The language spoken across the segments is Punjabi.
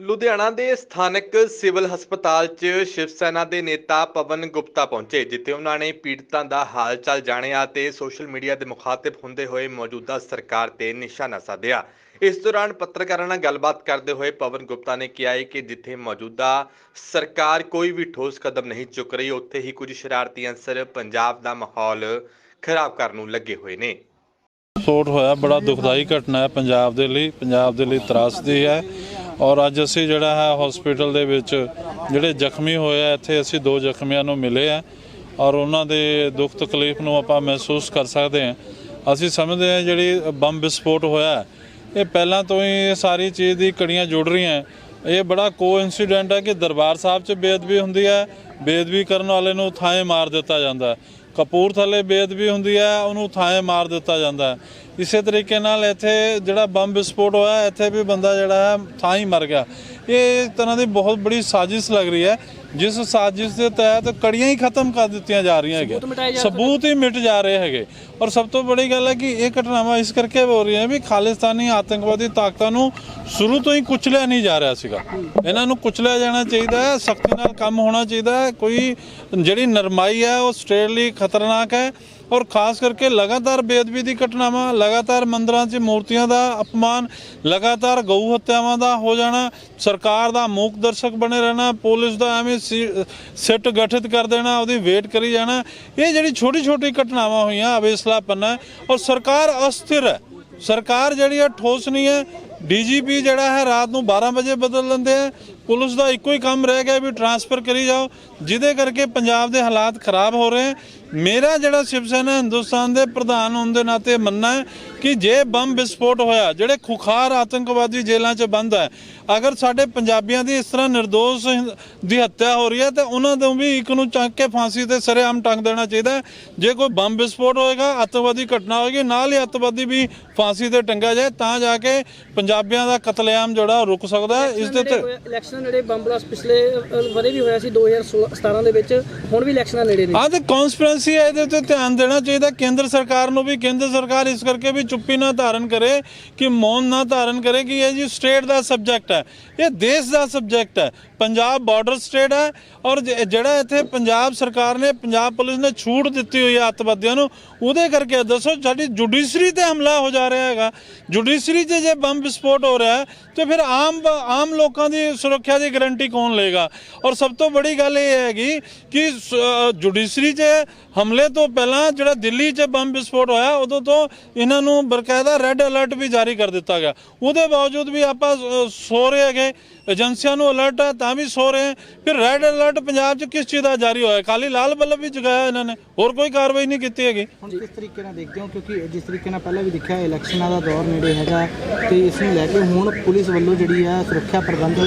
ਲੁਧਿਆਣਾ ਦੇ ਸਥਾਨਕ ਸਿਵਲ ਹਸਪਤਾਲ 'ਚ ਸ਼ਿਵ ਸੈਨਾ ਦੇ ਨੇਤਾ ਪਵਨ ਗੁਪਤਾ ਪਹੁੰਚੇ, ਜਿੱਥੇ ਉਹਨਾਂ ਨੇ ਪੀੜਤਾਂ ਦਾ ਹਾਲ ਜਾਣਿਆ ਤੇ ਸੋਸ਼ਲ ਮੀਡੀਆ ਦੇ ਮੁਖਾਤਿਬ ਹੁੰਦੇ ਹੋਏ ਮੌਜੂਦਾ ਸਰਕਾਰ ਤੇ ਨਿਸ਼ਾਨਾ ਸਾਧਿਆ। ਇਸ ਦੌਰਾਨ ਪੱਤਰਕਾਰਾਂ ਨਾਲ ਗੱਲਬਾਤ ਕਰਦੇ ਹੋਏ ਪਵਨ ਗੁਪਤਾ ਨੇ ਕਿਹਾ ਹੈ ਕਿ ਜਿੱਥੇ ਮੌਜੂਦਾ ਸਰਕਾਰ ਕੋਈ ਵੀ ਠੋਸ ਕਦਮ ਨਹੀਂ ਚੁੱਕ ਰਹੀ, ਉੱਥੇ ਹੀ ਕੁਝ ਸ਼ਰਾਰਤੀ ਅੰਸਰ ਪੰਜਾਬ ਦਾ ਮਾਹੌਲ ਖਰਾਬ ਕਰਨ ਨੂੰ ਲੱਗੇ ਹੋਏ ਨੇ। ਸੋਟ ਹੋਇਆ, ਬੜਾ ਦੁਖਦਾਈ ਘਟਨਾ ਹੈ, ਪੰਜਾਬ ਦੇ ਲਈ, ਪੰਜਾਬ ਦੇ ਲਈ ਤਰਾਸਦੀ ਹੈ। ਔਰ ਅੱਜ ਅਸੀਂ ਜਿਹੜਾ ਹੈ ਹਸਪੀਟਲ ਦੇ ਵਿੱਚ ਜਿਹੜੇ ਜ਼ਖਮੀ ਹੋਏ ਆ, ਇੱਥੇ ਅਸੀਂ ਦੋ ਜ਼ਖਮੀਆਂ ਨੂੰ ਮਿਲੇ ਆ ਔਰ ਉਹਨਾਂ ਦੇ ਦੁੱਖ ਤਕਲੀਫ ਨੂੰ ਆਪਾਂ ਮਹਿਸੂਸ ਕਰ ਸਕਦੇ ਹਾਂ। ਅਸੀਂ ਸਮਝਦੇ ਹਾਂ ਜਿਹੜੀ ਬੰਬ ਵਿਸਫੋਟ ਹੋਇਆ, ਇਹ ਪਹਿਲਾਂ ਤੋਂ ਹੀ ਇਹ ਸਾਰੀ ਚੀਜ਼ ਦੀ ਕੜੀਆਂ ਜੁੜ ਰਹੀਆਂ ਇਹ ਬੜਾ ਕੋਇਨਸੀਡੈਂਟ ਹੈ ਕਿ ਦਰਬਾਰ ਸਾਹਿਬ 'ਚ ਬੇਅਦਬੀ ਹੁੰਦੀ ਹੈ, ਬੇਅਦਬੀ ਕਰਨ ਵਾਲੇ ਨੂੰ ਥਾਂ ਮਾਰ ਦਿੱਤਾ ਜਾਂਦਾ ਹੈ। ਕਪੂਰਥਲੇ ਬੇਅਦਬੀ ਹੁੰਦੀ ਹੈ ਉਹਨੂੰ ਥਾਂ ਮਾਰ ਦਿੱਤਾ ਜਾਂਦਾ ਇਸੇ ਤਰੀਕੇ ਨਾਲ ਇੱਥੇ ਜਿਹੜਾ ਬੰਬ ਵਿਸਫੋਟ ਹੋਇਆ ਇੱਥੇ ਵੀ ਬੰਦਾ ਜਿਹੜਾ ਹੈ ਥਾਂ ਹੀ ਮਰ ਗਿਆ। ਇਹ ਤਰ੍ਹਾਂ ਦੀ ਬਹੁਤ ਬੜੀ ਸਾਜ਼ਿਸ਼ ਲੱਗ ਰਹੀ ਹੈ ਜਿਸ ਸਾਜ਼ਿਸ਼ ਦੇ ਤਹਿਤ ਕੜੀਆਂ ਹੀ ਖਤਮ ਕਰ ਦਿੱਤੀਆਂ ਜਾ ਰਹੀਆਂ ਹੈਗੇ ਸਬੂਤ ਹੀ ਮਿਟ ਜਾ ਰਹੇ ਹੈਗੇ। ਔਰ ਸਭ ਤੋਂ ਬੜੀ ਗੱਲ ਹੈ ਕਿ ਇਹ ਘਟਨਾਵਾਂ ਇਸ ਕਰਕੇ ਹੋ ਰਹੀਆਂ ਵੀ ਖਾਲਿਸਤਾਨੀ ਆਤੰਕਵਾਦੀ ਤਾਕਤਾਂ ਨੂੰ ਸ਼ੁਰੂ ਤੋਂ ਹੀ ਕੁਚਲਿਆ ਨਹੀਂ ਜਾ ਰਿਹਾ ਸੀਗਾ। ਇਹਨਾਂ ਨੂੰ ਕੁਚਲਿਆ ਜਾਣਾ ਚਾਹੀਦਾ ਹੈ, ਸਖਤੀ ਨਾਲ ਕੰਮ ਹੋਣਾ ਚਾਹੀਦਾ ਹੈ। ਕੋਈ ਜਿਹੜੀ ਨਰਮਾਈ ਹੈ, ਉਹ ਸਟੇਟ ਲਈ ਖਤਰਨਾਕ ਹੈ ਔਰ ਖਾਸ ਕਰਕੇ ਲਗਾਤਾਰ ਬੇਅਦਬੀ ਦੀ ਘਟਨਾਵਾਂ, ਲਗਾਤਾਰ ਮੰਦਰਾਂ 'ਚ ਮੂਰਤੀਆਂ ਦਾ ਅਪਮਾਨ, ਲਗਾਤਾਰ ਗਊ ਹੱਤਿਆਵਾਂ ਦਾ ਹੋ ਜਾਣਾ, ਸਰਕਾਰ ਦਾ ਮੂਕ ਦਰਸ਼ਕ ਬਣੇ ਰਹਿਣਾ, ਪੁਲਿਸ ਦਾ ਐਵੇਂ ਸੀ- ਸਿੱਟ ਗਠਿਤ ਕਰ ਦੇਣਾ, ਉਹਦੀ ਵੇਟ ਕਰੀ ਜਾਣਾ, ਇਹ ਜਿਹੜੀ ਛੋਟੀ ਛੋਟੀ ਘਟਨਾਵਾਂ ਹੋਈਆਂ ਅਵੇਸਲਾਪਨ ਹੈ ਔਰ ਸਰਕਾਰ ਅਸਥਿਰ ਹੈ। ਸਰਕਾਰ ਜਿਹੜੀ ਹੈ ਠੋਸ ਨਹੀਂ ਹੈ। ਡੀਜੀਪੀ ਜਿਹੜਾ ਹੈ ਰਾਤ ਨੂੰ 12 ਵਜੇ ਬਦਲ ਲੈਂਦੇ ਆ ਪੁਲਿਸ ਦਾ ਇੱਕੋ ਹੀ ਕੰਮ ਰਹਿ ਗਿਆ ਵੀ ਟਰਾਂਸਫਰ ਕਰੀ ਜਾਓ, ਜਿਹਦੇ ਕਰਕੇ ਪੰਜਾਬ ਦੇ ਹਾਲਾਤ ਖਰਾਬ ਹੋ ਰਹੇ ਮੇਰਾ ਜਿਹੜਾ ਸ਼ਿਵ ਸੈਨਾ ਹਿੰਦੁਸਤਾਨ ਦੇ ਪ੍ਰਧਾਨ ਹੋਣ ਦੇ ਨਾਤੇ ਮੰਨਣਾ ਹੈ ਕਿ ਜੇ ਬੰਬ ਵਿਸਫੋਟ ਹੋਇਆ, ਜਿਹੜੇ ਖੁਖਾਰ ਆਤੰਕਵਾਦੀ ਜੇਲ੍ਹਾਂ 'ਚ ਬੰਦ ਹੈ, ਅਗਰ ਸਾਡੇ ਪੰਜਾਬੀਆਂ ਦੀ ਇਸ ਤਰ੍ਹਾਂ નિર્ਦੋਸ਼ ਦੀ ਹੱਤਿਆ ਹੋ ਰਹੀ ਹੈ, ਤਾਂ ਉਹਨਾਂ ਤੋਂ ਵੀ ਇੱਕ ਨੂੰ ਚੱਕ ਕੇ ਫਾਂਸੀ ਤੇ ਸਰੇਆਮ ਟੰਗ ਦੇਣਾ ਚਾਹੀਦਾ ਜੇ ਕੋਈ ਬੰਬ ਵਿਸਫੋਟ ਹੋਏਗਾ, ਅੱਤਵਾਦੀ ਘਟਨਾ ਹੋਏਗੀ, ਨਾਲ ਹੀ ਅੱਤਵਾਦੀ ਵੀ ਫਾਂਸੀ ਤੇ ਟੰਗਿਆ ਜਾਏ, ਤਾਂ ਜਾ ਕੇ ਪੰਜਾਬੀਆਂ ਦਾ ਕਤਲੇਆਮ ਜਿਹੜਾ ਰੁਕ ਸਕਦਾ ਇਸ ਦੇ ਤੇ ਇਲੈਕਸ਼ਨ ਨੇੜੇ ਬੰਬ ਬਲਾਸਟ ਪਿਛਲੇ ਅ, ਵੀ ਹੋਇਆ ਸੀ 2017 ਦੇ ਵਿੱਚ ਹੁਣ ਵੀ ਇਲੈਕਸ਼ਨਾਂ ਨੇੜੇ ਨੇ। ਹਾਂ ਤੇ ਕਨਸਪੀਰੇਸੀ ਹੈ ਇਹਦੇ ਉੱਤੇ ਧਿਆਨ ਦੇਣਾ ਚਾਹੀਦਾ। ਕੇਂਦਰ ਸਰਕਾਰ ਨੂੰ ਵੀ ਕੇਂਦਰ ਸਰਕਾਰ ਇਸ ਕਰਕੇ ਵੀ ਚੁੱਪੀ ਨਾ ਧਾਰਨ ਕਰੇ ਕਿ ਮੌਨ ਨਾ ਧਾਰਨ ਕਰੇ ਕਿ ਇਹ ਜੀ ਸਟੇਟ ਦਾ ਸਬਜੈਕਟ ਹੈ। ਇਹ ਦੇਸ਼ ਦਾ ਸਬਜੈਕਟ ਹੈ। ਪੰਜਾਬ ਬਾਰਡਰ ਸਟੇਟ ਹੈ ਔਰ ਜਿਹੜਾ ਇੱਥੇ ਪੰਜਾਬ ਸਰਕਾਰ ਨੇ ਪੰਜਾਬ ਪੁਲਿਸ ਨੇ ਛੂਟ ਦਿੱਤੀ ਹੋਈ ਹੈ ਅੱਤਵਾਦੀਆਂ ਨੂੰ ਉਹਦੇ ਕਰਕੇ ਦੱਸੋ ਸਾਡੀ ਜੁਡੀਸ਼ਰੀ ਤੇ ਹਮਲਾ ਹੋ ਜਾ ਰਿਹਾ ਹੈਗਾ। ਜੁਡੀਸ਼ਰੀ 'ਚ ਜੇ ਬੰਬ ਵਿਸਫੋਟ ਹੋ ਰਿਹਾ ਹੈ ਤੇ ਫਿਰ ਆਮ ਆਮ ਲੋਕਾਂ ਦੀ ਸੁਰੱਖਿਆ ਦੀ ਗਾਰੰਟੀ ਕੌਣ ਲਏਗਾ? ਔਰ ਸਭ ਤੋਂ ਬੜੀ ਗੱਲ ਇਹ ਹੈਗੀ ਕਿ ਜੁਡੀਸ਼ਰੀ 'ਚ ਹਮਲੇ ਤੋਂ ਪਹਿਲਾਂ ਜਿਹੜਾ ਦਿੱਲੀ 'ਚ ਬੰਬ ਵਿਸਫੋਟ ਹੋਇਆ, ਉਦੋਂ ਤੋਂ ਇਹਨਾਂ ਨੂੰ ਬਰਕਾਇਦਾ ਰੈੱਡ ਅਲਰਟ ਵੀ ਜਾਰੀ ਕਰ ਦਿੱਤਾ ਗਿਆ। ਉਹਦੇ ਬਾਵਜੂਦ ਵੀ ਆਪਾਂ ਸੋ ਰਹੇ ਹੈਗੇ, ਏਜੰਸੀਆਂ ਨੂੰ ਅਲਰਟ ਹੈ ਤਾਂ ਵੀ ਸੋ ਰਹੇ। ਫਿਰ ਰੈੱਡ ਅਲਰਟ ਪੰਜਾਬ 'ਚ ਕਿਸ ਚੀਜ਼ ਦਾ ਜਾਰੀ ਹੋਇਆ? ਖਾਲੀ ਲਾਲ ਬੱਲਬ ਵੀ ਜਗਾਇਆ ਇਹਨਾਂ ਨੇ। ਹੋਰ ਕੋਈ ਕਾਰਵਾਈ ਨਹੀਂ ਕੀਤੀ ਹੈਗੀ। ਹੁਣ ਕਿਸ ਤਰੀਕੇ ਨਾਲ ਦੇਖਦੇ ਹੋ? ਕਿਉਂਕਿ ਜਿਸ ਤਰੀਕੇ ਨਾਲ ਪਹਿਲਾਂ ਵੀ ਦੇਖਿਆ, ਇਲੈਕਸ਼ਨਾਂ ਦਾ ਦੌਰ ਨੇੜੇ ਹੈਗਾ ਤੇ ਇਸ ਨੂੰ ਲੈ ਕੇ ਹੁਣ ਪੁਲਿਸ ਵੱਲੋਂ ਜਿਹੜੀ ਆ ਸੁਰੱਖਿਆ ਪ੍ਰਬੰਧ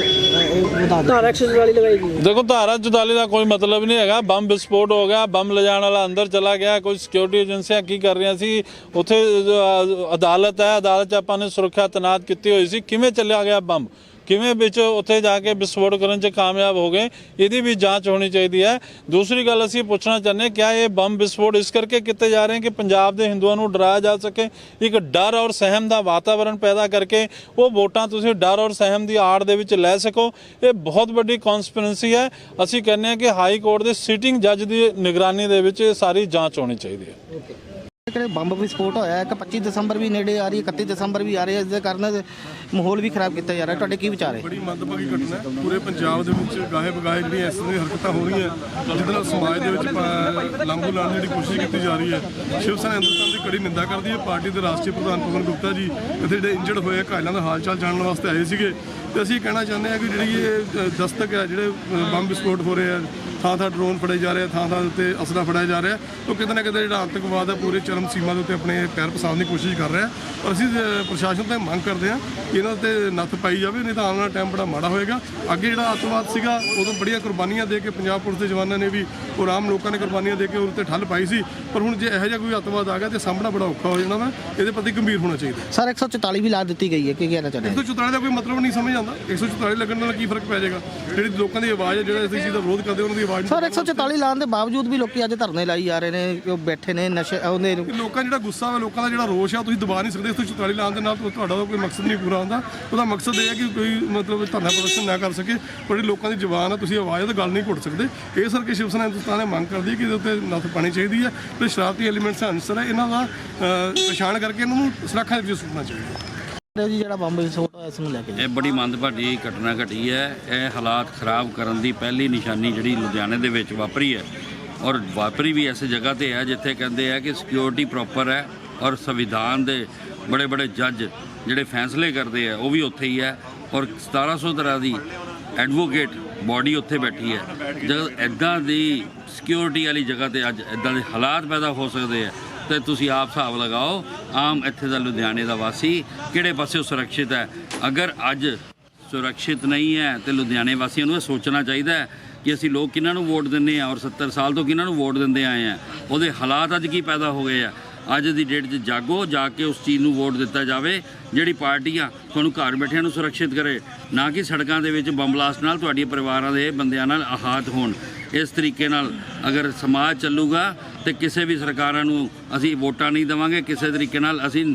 ਵਧਾ ਦਿੱਤੇ ਧਾਰਾ 144 ਲਗਾਈ ਗਈ ਹੈ। ਦੇਖੋ ਧਾਰਾ 44 ਦਾ ਕੋਈ ਮਤਲਬ ਨਹੀਂ ਹੈਗਾ। ਬੰਬ ਵਿਸਫੋਟ ਹੋ ਗਿਆ ਬੰਬ ਲਿਜਾਣ ਵਾਲਾ ਅੰਦਰ ਚਲਾ ਗਿਆ ਕੋਈ ਸਿਕਿਉਰਿਟੀ ਏਜੰਸੀਆਂ ਕੀ ਕਰ ਰਹੀਆਂ ਸੀ? ਉੱਥੇ ਅ, ਅਦਾਲਤ ਹੈ ਅਦਾਲਤ 'ਚ ਆਪਾਂ ਨੇ ਸੁਰੱਖਿਆ ਤਨਾਤ ਕੀਤੀ ਹੋਈ ਸੀ। ਕਿਵੇਂ ਚੱਲਿਆ ਗਿਆ ਬੰਬ? ਕਿਵੇਂ ਵਿੱਚ ਉੱਥੇ ਜਾ ਕੇ ਵਿਸਫੋਟ ਕਰਨ 'ਚ ਕਾਮਯਾਬ ਹੋ ਗਏ, ਇਹਦੀ ਵੀ ਜਾਂਚ ਹੋਣੀ ਚਾਹੀਦੀ ਹੈ। ਦੂਸਰੀ ਗੱਲ ਅਸੀਂ ਪੁੱਛਣਾ ਚਾਹੁੰਦੇ ਹਾਂ, ਕਿਆ ਇਹ ਬੰਬ ਵਿਸਫੋਟ ਇਸ ਕਰਕੇ ਕੀਤੇ ਜਾ ਰਹੇ ਕਿ ਪੰਜਾਬ ਦੇ ਹਿੰਦੂਆਂ ਨੂੰ ਡਰਾਇਆ ਜਾ ਸਕੇ? ਇੱਕ ਡਰ ਔਰ ਸਹਿਮ ਦਾ ਵਾਤਾਵਰਣ ਪੈਦਾ ਕਰਕੇ ਉਹ ਵੋਟਾਂ ਤੁਸੀਂ ਡਰ ਔਰ ਸਹਿਮ ਦੀ ਆੜ ਦੇ ਵਿੱਚ ਲੈ ਸਕੋ। ਇਹ ਬਹੁਤ ਵੱਡੀ ਕਨਸਪੀਰੈਂਸੀ ਹੈ। ਅਸੀਂ ਕਹਿੰਦੇ ਹਾਂ ਕਿ ਹਾਈ ਕੋਰਟ ਦੇ ਸਿਟਿੰਗ ਜੱਜ ਦੀ ਨਿਗਰਾਨੀ ਦੇ ਵਿੱਚ ਇਹ ਸਾਰੀ ਜਾਂਚ ਹੋਣੀ ਚਾਹੀਦੀ ਹੈ। ਜਿਹੜੇ ਬੰਬ ਵਿਸਫੋਟ ਹੋਇਆ, ਇੱਕ 25 ਦਸੰਬਰ ਵੀ ਨੇੜੇ ਆ ਰਹੀ ਹੈ 31 ਦਸੰਬਰ ਵੀ ਆ ਰਹੀ ਹੈ ਇਸ ਦੇ ਕਾਰਨ ਮਾਹੌਲ ਵੀ ਖਰਾਬ ਕੀਤਾ ਜਾ ਰਿਹਾ। ਤੁਹਾਡੇ ਕੀ ਵਿਚਾਰ ਹੈ? ਬੜੀ ਮੰਦਭਾਗੀ ਘਟਨਾ ਹੈ। ਪੂਰੇ ਪੰਜਾਬ ਦੇ ਵਿੱਚ ਗਾਹੇ ਬਗਾਹੇ ਜਿਹੜੀਆਂ ਇਸ ਤਰ੍ਹਾਂ ਦੀਆਂ ਹਰਕਤਾਂ ਹੋ ਰਹੀਆਂ, ਜਿਹਦੇ ਨਾਲ ਸਮਾਜ ਦੇ ਵਿੱਚ ਪ- ਲਾਂਭੂ ਲਾਉਣ ਦੀ ਜਿਹੜੀ ਕੋਸ਼ਿਸ਼ ਕੀਤੀ ਜਾ ਰਹੀ ਹੈ। ਸ਼ਿਵ ਸੈਨਾ ਹਿੰਦੁਸਤਾਨ ਦੀ ਕੜੀ ਨਿੰਦਾ ਕਰਦੀ ਹੈ। ਪਾਰਟੀ ਦੇ ਰਾਸ਼ਟਰੀ ਪ੍ਰਧਾਨ ਪਵਨ ਗੁਪਤਾ ਜੀ ਇੱਥੇ ਜਿਹੜੇ ਇੰਜਰਡ ਹੋਏ ਘਾਇਲਾਂ ਦਾ ਹਾਲ ਚਾਲ ਜਾਣਨ ਵਾਸਤੇ ਆਏ ਸੀਗੇ। ਤੇ ਅਸੀਂ ਕਹਿਣਾ ਚਾਹੁੰਦੇ ਹਾਂ ਕਿ ਜਿਹੜੀ ਇਹ ਦਸਤਕ ਹੈ, ਜਿਹੜੇ ਬੰਬ ਵਿਸਫੋਟ ਹੋ ਰਹੇ ਆ ਥਾਂ ਥਾਂ ਡਰੋਨ ਫੜੇ ਜਾ ਰਹੇ ਆ ਥਾਂ ਥਾਂ ਉੱਤੇ ਅਸਲਾ ਫੜਿਆ ਜਾ ਰਿਹਾ। ਉਹ ਕਿਤੇ ਨਾ ਕਿਤੇ ਜਿਹੜਾ ਆਤੰਕਵਾਦ ਹੈ ਪੂਰੇ ਚਰਮ ਸੀਮਾ ਦੇ ਉੱਤੇ ਆਪਣੇ ਪੈਰ ਪਸਾਰਨ ਦੀ ਕੋਸ਼ਿਸ਼ ਕਰ ਰਿਹਾ। ਔਰ ਅਸੀਂ ਪ੍ਰਸ਼ਾਸਨ ਤੋਂ ਮੰਗ ਕਰਦੇ ਹਾਂ ਕਿ ਇਹਨਾਂ ਤੇ ਨੱਥ ਪਾਈ ਜਾਵੇ ਨਹੀਂ ਤਾਂ ਆਉਣ ਵਾਲਾ ਟਾਈਮ ਬੜਾ ਮਾੜਾ ਹੋਏਗਾ। ਅੱਗੇ ਜਿਹੜਾ ਆਤੰਕਵਾਦ ਸੀਗਾ ਉਦੋਂ ਬੜੀਆਂ ਕੁਰਬਾਨੀਆਂ ਦੇ ਕੇ ਪੰਜਾਬ ਪੁਲਿਸ ਦੇ ਜਵਾਨਾਂ ਨੇ ਵੀ ਔਰ ਆਮ ਲੋਕਾਂ ਨੇ ਕੁਰਬਾਨੀਆਂ ਦੇ ਕੇ ਉਹਦੇ ਤੇ ਠੱਲ ਪਾਈ ਸੀ। ਪਰ ਹੁਣ ਜੇ ਇਹੋ ਜਿਹਾ ਕੋਈ ਆਤੰਕਵਾਦ ਆ ਗਿਆ ਤੇ ਸਾਹਮਣਾ ਬੜਾ ਔਖਾ ਹੋ ਜਾਣਾ ਵਾ। ਇਹਦੇ ਪ੍ਰਤੀ ਗੰਭੀਰ ਹੋਣਾ ਚਾਹੀਦਾ ਸਰ 144 ਵੀ ਲਾ ਦਿੱਤੀ ਗਈ ਹੈ ਕੀ ਕਹਿਣਾ ਚਾਹੁੰਦੇ 144 ਦਾ ਕੋਈ ਮਤਲਬ ਨਹੀਂ ਸਮਝ ਆਉਂਦਾ। 144 ਲੱਗਣ ਨਾਲ ਕੀ ਫ਼ਰਕ ਪੈ ਜਾਏਗਾ? ਜਿਹੜੀ ਲੋਕਾਂ ਦੀ ਆਵਾਜ਼ ਹੈ ਜਿਹੜਾ ਇਸ ਚੀਜ਼ ਦਾ ਵਿਰੋਧ ਕਰਦੇ ਉਹਨਾਂ ਦੀ ਆਵਾਜ਼ ਸਰ 144 ਲਾਉਣ ਦੇ ਬਾਵਜੂਦ ਵੀ ਲੋਕੀ ਅੱਜ ਧਰਨੇ ਲਾਈ ਜਾ ਰਹੇ ਨੇ ਕਿ ਉਹ ਬੈਠੇ ਨੇ ਨਸ਼ੇ ਉਹਨੇ ਲੋਕਾਂ ਦਾ ਜਿਹੜਾ ਗੁੱਸਾ ਵਾ ਲੋਕਾਂ ਦਾ ਜਿਹੜਾ ਰੋਸ਼ ਆ ਤੁਸੀਂ ਦਬਾ ਨਹੀਂ ਸਕਦੇ 144 ਲਾਉਣ ਦੇ ਨਾਲ ਤੁਹਾਡਾ ਕੋਈ ਮਕਸਦ ਨਹੀਂ ਪੂਰਾ ਹੁੰਦਾ। ਉਹਦਾ ਮਕਸਦ ਇਹ ਹੈ ਕਿ ਕੋਈ ਮਤਲਬ ਧਰਨਾ ਪ੍ਰਦਰਸ਼ਨ ਨਾ ਕਰ ਸਕੇ ਪਰ ਲੋਕਾਂ ਦੀ ਜ਼ੁਬਾਨ ਆ ਤੁਸੀਂ ਆਵਾਜ਼ ਤਾਂ ਗੱਲ ਨਹੀਂ ਘੁੱਟ ਸਕਦੇ। ਇਸ ਕਰਕੇ ਸ਼ਿਵ ਸੈਨਾ ਹਿੰਦੁਸਤਾਨ ਨੇ ਮੰਗ ਕਰਦੀ ਹੈ ਕਿ ਇਹਦੇ ਉੱਤੇ ਨੱਥ ਪਾਣੀ ਚਾਹੀਦੀ ਹੈ ਤੇ ਸ਼ਰਾਰਤੀ ਐਲੀਮੈਂਟਸ ਅਨਸਰ ਹੈ ਇਹਨਾਂ ਦਾ ਪਛਾਣ ਕਰਕੇ ਇਹਨਾਂ ਨੂੰ ਸੁਰੱਖਿਆ ਦੇ ਵਿੱਚ ਸੁੱਟਣਾ ਚਾਹੀਦਾ। ਜੀ, ਜਿਹੜਾ ਬੰਬ ਵਿਸਫੋਟ ਹੋਇਆ ਇਸ ਨੂੰ ਲੈ ਕੇ ਇਹ ਬੜੀ ਮੰਦਭਾਗੀ ਘਟਨਾ ਘਟੀ ਹੈ। ਇਹ ਹਾਲਾਤ ਖਰਾਬ ਕਰਨ ਦੀ ਪਹਿਲੀ ਨਿਸ਼ਾਨੀ ਜਿਹੜੀ ਲੁਧਿਆਣੇ ਦੇ ਵਿੱਚ ਵਾਪਰੀ ਹੈ। ਔਰ ਵਾਪਰੀ ਵੀ ਐਸੀ ਜਗ੍ਹਾ ਤੇ ਹੈ ਜਿੱਥੇ ਕਹਿੰਦੇ ਆ ਕਿ ਸਿਕਿਉਰਿਟੀ ਪ੍ਰੋਪਰ ਹੈ ਔਰ ਸੰਵਿਧਾਨ ਦੇ ਬੜੇ ਬੜੇ ਜੱਜ ਜਿਹੜੇ ਫੈਸਲੇ ਕਰਦੇ ਆ, ਉਹ ਵੀ ਉੱਥੇ ਹੀ ਹੈ। ਔਰ 1700 ਤਰ੍ਹਾਂ ਦੀ ਐਡਵੋਕੇਟ ਬਾਡੀ ਉੱਥੇ ਬੈਠੀ ਹੈ। ਜਦ ਐਦਾਂ ਦੀ ਸਿਕਿਉਰਿਟੀ ਵਾਲੀ ਜਗ੍ਹਾ ਤੇ ਅੱਜ ਐਦਾਂ ਦੇ ਹਾਲਾਤ ਪੈਦਾ ਹੋ ਸਕਦੇ ਆ ਤੇ ਤੁਸੀਂ ਆਪ ਹਿਸਾਬ ਲਗਾਓ, ਆਮ ਇੱਥੇ ਦਾ ਲੁਧਿਆਣੇ ਦਾ ਵਾਸੀ ਕਿਹੜੇ ਪਾਸੇ ਸੁਰੱਖਿਅਤ ਹੈ? ਅਗਰ ਅੱਜ ਸੁਰੱਖਿਅਤ ਨਹੀਂ ਹੈ ਤੇ ਲੁਧਿਆਣੇ ਵਾਸੀਆਂ ਨੂੰ ਇਹ ਸੋਚਣਾ ਚਾਹੀਦਾ ਹੈ ਕਿ ਅਸੀਂ ਲੋਕ ਕਿਹਨਾਂ ਨੂੰ ਵੋਟ ਦਿੰਦੇ ਆ ਔਰ 70 ਸਾਲ ਤੋਂ ਕਿਹਨਾਂ ਨੂੰ ਵੋਟ ਦਿੰਦੇ ਆਏ ਆ ਉਹਦੇ ਹਾਲਾਤ ਅੱਜ ਕੀ ਪੈਦਾ ਹੋ ਗਏ ਆ? ਅੱਜ ਦੀ ਡੇਟ 'ਚ ਜਾਗੋ, ਜਾ ਕੇ ਉਸ ਚੀਜ਼ ਨੂੰ ਵੋਟ ਦਿੱਤਾ ਜਾਵੇ, ਜਿਹੜੀ ਪਾਰਟੀ ਆ ਤੁਹਾਨੂੰ ਘਰ ਬੈਠਿਆਂ ਨੂੰ ਸੁਰੱਖਿਅਤ ਕਰੇ। ਨਾ ਕਿ ਸੜਕਾਂ ਦੇ ਵਿੱਚ ਬੰਬ ਬਲਾਸਟ ਨਾਲ ਤੁਹਾਡੀ ਪਰਿਵਾਰਾਂ ਦੇ ਬੰਦਿਆਂ ਨਾਲ ਆਹਾਤ ਹੋਣ। ਇਸ ਤਰੀਕੇ ਨਾਲ ਅਗਰ ਸਮਾਜ ਚੱਲੂਗਾ ਤੇ ਕਿਸੇ ਵੀ ਸਰਕਾਰਾਂ ਨੂੰ ਅਸੀਂ ਵੋਟਾਂ ਨਹੀਂ ਦੇਵਾਂਗੇ, ਕਿਸੇ ਤਰੀਕੇ ਨਾਲ ਅਸੀਂ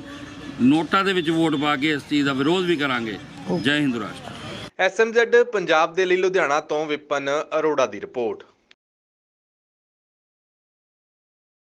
ਨੋਟਾਂ ਦੇ ਵਿੱਚ ਵੋਟ ਪਾ ਕੇ ਇਸ ਚੀਜ਼ ਦਾ ਵਿਰੋਧ ਵੀ ਕਰਾਂਗੇ। ਜੈ ਹਿੰਦ ਰਾਸ਼ਟਰ। ਐਸਐਮਜ਼ੈਡ ਪੰਜਾਬ ਦੇ ਲਈ ਲੁਧਿਆਣਾ ਤੋਂ ਵਿਪਨ ਅਰੋੜਾ ਦੀ ਰਿਪੋਰਟ।